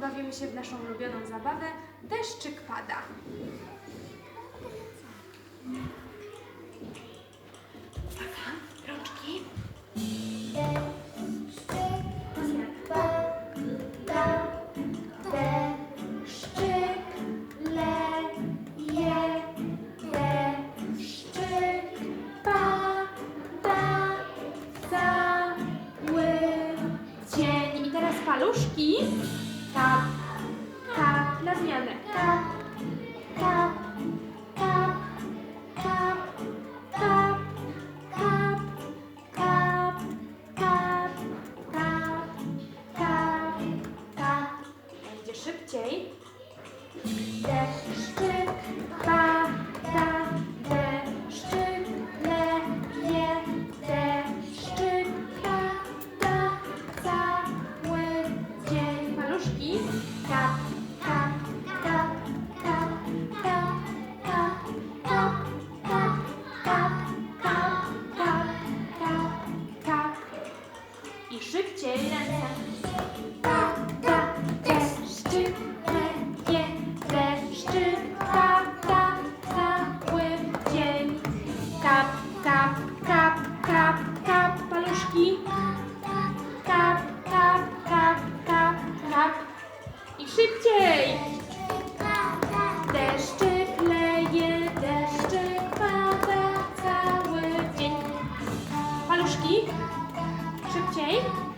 pobawimy się w naszą ulubioną zabawę Deszczyk pada. Uwaga, rączki. Deszczyk leje, deszczyk pada cały Dzień. I teraz paluszki. Tap, Tak, na zmianę. tap, tap, tap, tap, tap, tap, tap, tap, tap, tap, tap. Będzie szybciej. szybciej lecę. Ta, ta, deszczyk, cały dzień. Kap, kap, kap, kap, kap, paluszki. Kap, kap, kap, kap, kap i szybciej. Deszczyk leje, deszczyk pada cały dzień. Paluszki. okay?